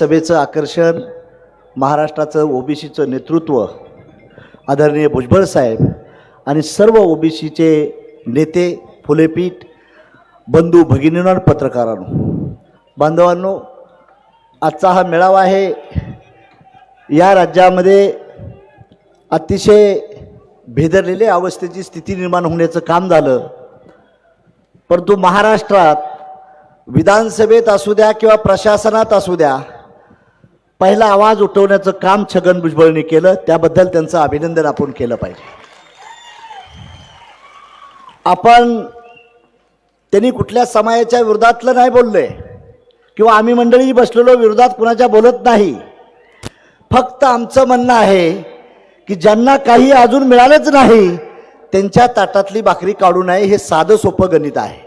सभेचं आकर्षण महाराष्ट्राचं ओबीसीचं नेतृत्व आदरणीय भुजबळ साहेब आणि सर्व ओबीसीचे नेते फुलेपीठ बंधू भगिनींनो पत्रकारांनो. बांधवांनो आजचा हा मेळावा आहे. या राज्यामध्ये अतिशय भेदरलेल्या अवस्थेची स्थिती निर्माण होण्याचं काम झालं. परंतु महाराष्ट्रात विधानसभेत असू द्या किंवा प्रशासनात असू द्या पहिला आवाज उठवण्याचं काम छगन भुजबळने केलं त्याबद्दल त्यांचं अभिनंदन आपण केलं पाहिजे. आपण त्यांनी कुठल्या समाजाच्या विरोधातलं नाही बोलले किंवा आम्ही मंडळी बसलेलो विरोधात कुणाच्या बोलत नाही. फक्त आमचं म्हणणं आहे की ज्यांना काही अजून मिळालंच नाही त्यांच्या ताटातली भाकरी काढू नये हे साधं सोपं गणित आहे.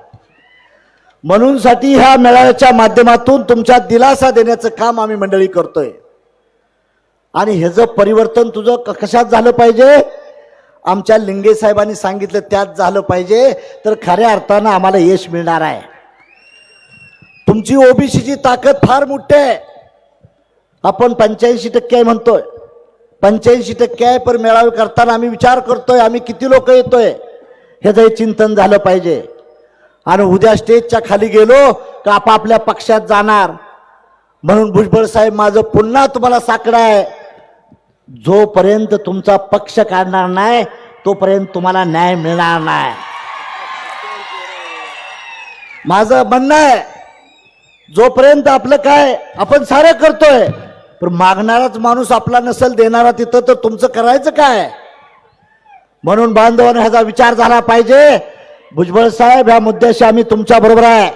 म्हणूनसाठी ह्या मेळाव्याच्या माध्यमातून तुमच्या दिलासा देण्याचं काम आम्ही मंडळी करतोय. आणि ह्याचं परिवर्तन तुझं कशात झालं पाहिजे? आमच्या लिंगे साहेबांनी सांगितलं त्यात झालं पाहिजे. तर खऱ्या अर्थानं आम्हाला यश मिळणार आहे. तुमची ओबीसीची ताकद फार मोठी आहे. आपण पंच्याऐंशी टक्के आहे म्हणतोय. पंच्याऐंशी टक्के आहे पण मेळावे करताना आम्ही विचार करतोय आम्ही किती लोक येतोय? ह्याचंही चिंतन झालं पाहिजे. आणि उद्या स्टेजच्या खाली गेलो का आपापल्या पक्षात जाणार. म्हणून भुजबळ साहेब माझं पुन्हा तुम्हाला साकडं आहे. जोपर्यंत तुमचा पक्ष काढणार नाही तोपर्यंत तुम्हाला न्याय मिळणार नाही. माझं म्हणणं आहे जोपर्यंत आपलं काय आपण सारं करतोय पण मागणाराच माणूस आपला नसेल देणारा तिथं तर तुमचं करायचं काय? म्हणून बांधवांना ह्याचा विचार झाला पाहिजे. भुजबळ साहेब ह्या मुद्द्याशी आम्ही तुमच्या बरोबर आहे.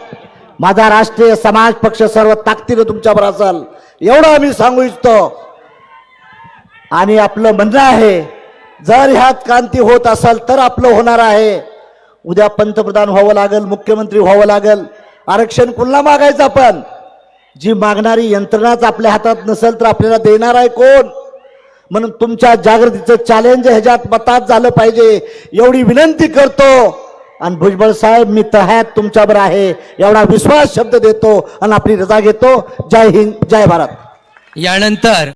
माझा राष्ट्रीय समाज पक्ष सर्व ताकदीनं तुमच्या बरोबर असेल. एवढं आम्ही सांगू इच्छितो. आणि आपलं म्हणणं आहे जर ह्यात क्रांती होत असेल तर आपलं होणार आहे. उद्या पंतप्रधान व्हावं लागेल मुख्यमंत्री व्हावं लागेल. आरक्षण कुणाला मागायचं आपण? जी मागणारी यंत्रणाच आपल्या हातात नसेल तर आपल्याला देणार आहे कोण? म्हणून तुमच्या जागृतीचं चॅलेंज ह्याच्यात मतात झालं पाहिजे. एवढी विनंती करतो. आणि भुजबळ साहेब मी तहॅत तुमच्यावर आहे. एवढा विश्वास शब्द देतो आणि आपली रजा घेतो. जय हिंद जय भारत. यानंतर